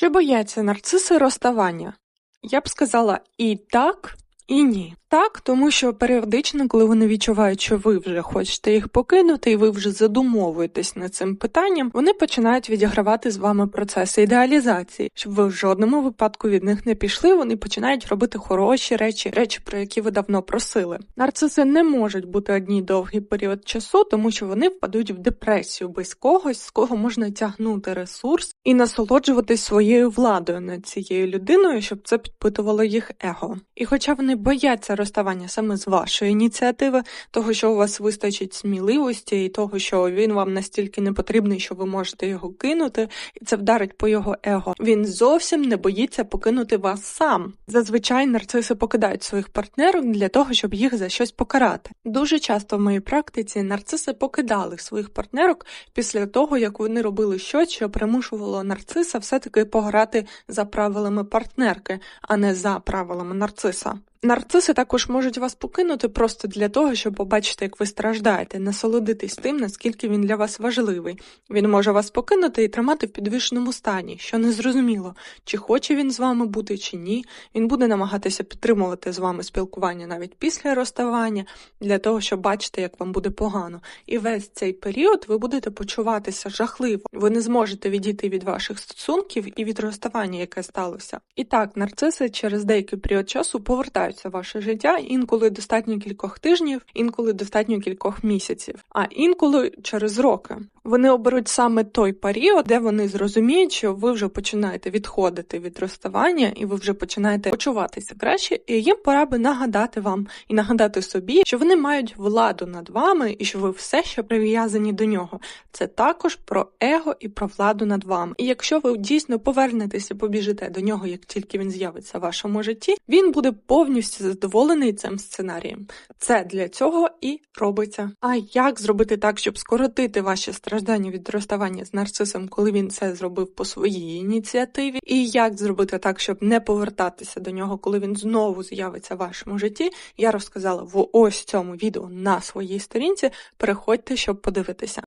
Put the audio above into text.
Чи бояться нарциси розставання? Я б сказала і так, і ні. Так, тому що періодично, коли вони відчувають, що ви вже хочете їх покинути, і ви вже задумовуєтесь над цим питанням, вони починають відігравати з вами процеси ідеалізації, щоб ви в жодному випадку від них не пішли. Вони починають робити хороші речі, речі, про які ви давно просили. Нарциси не можуть бути одній довгий період часу, тому що вони впадуть в депресію без когось, з кого можна тягнути ресурс і насолоджуватись своєю владою над цією людиною, щоб це підпитувало їх его. І хоча вони бояться розставання саме з вашої ініціативи, того, що у вас вистачить сміливості, і того, що він вам настільки не потрібний, що ви можете його кинути, і це вдарить по його его. Він зовсім не боїться покинути вас сам. Зазвичай нарциси покидають своїх партнерів для того, щоб їх за щось покарати. Дуже часто в моїй практиці нарциси покидали своїх партнерок після того, як вони робили щось, що примушувало нарциса все-таки пограти за правилами партнерки, а не за правилами нарциса. Нарциси також можуть вас покинути просто для того, щоб побачити, як ви страждаєте, насолодитись тим, наскільки він для вас важливий. Він може вас покинути і тримати в підвішеному стані, що незрозуміло, чи хоче він з вами бути, чи ні. Він буде намагатися підтримувати з вами спілкування навіть після розставання, для того, щоб бачити, як вам буде погано. І весь цей період ви будете почуватися жахливо. Ви не зможете відійти від ваших стосунків і від розставання, яке сталося. І так, нарциси через деякий період часу повертають повертаються в ваше життя, інколи достатньо кількох тижнів, інколи достатньо кількох місяців, а інколи через роки. Вони оберуть саме той період, де вони зрозуміють, що ви вже починаєте відходити від розставання, і ви вже починаєте почуватися краще, і їм пора би нагадати вам і нагадати собі, що вони мають владу над вами і що ви все ще прив'язані до нього. Це також про его і про владу над вами. І якщо ви дійсно повернетеся, побіжите до нього, як тільки він з'явиться в вашому житті, він буде повністю задоволений цим сценарієм. Це для цього і робиться. А як зробити так, щоб скоротити ваші страждання? Страждання від розставання з нарцисом, коли він це зробив по своїй ініціативі, і як зробити так, щоб не повертатися до нього, коли він знову з'явиться в вашому житті, я розказала в ось цьому відео на своїй сторінці. Переходьте, щоб подивитися.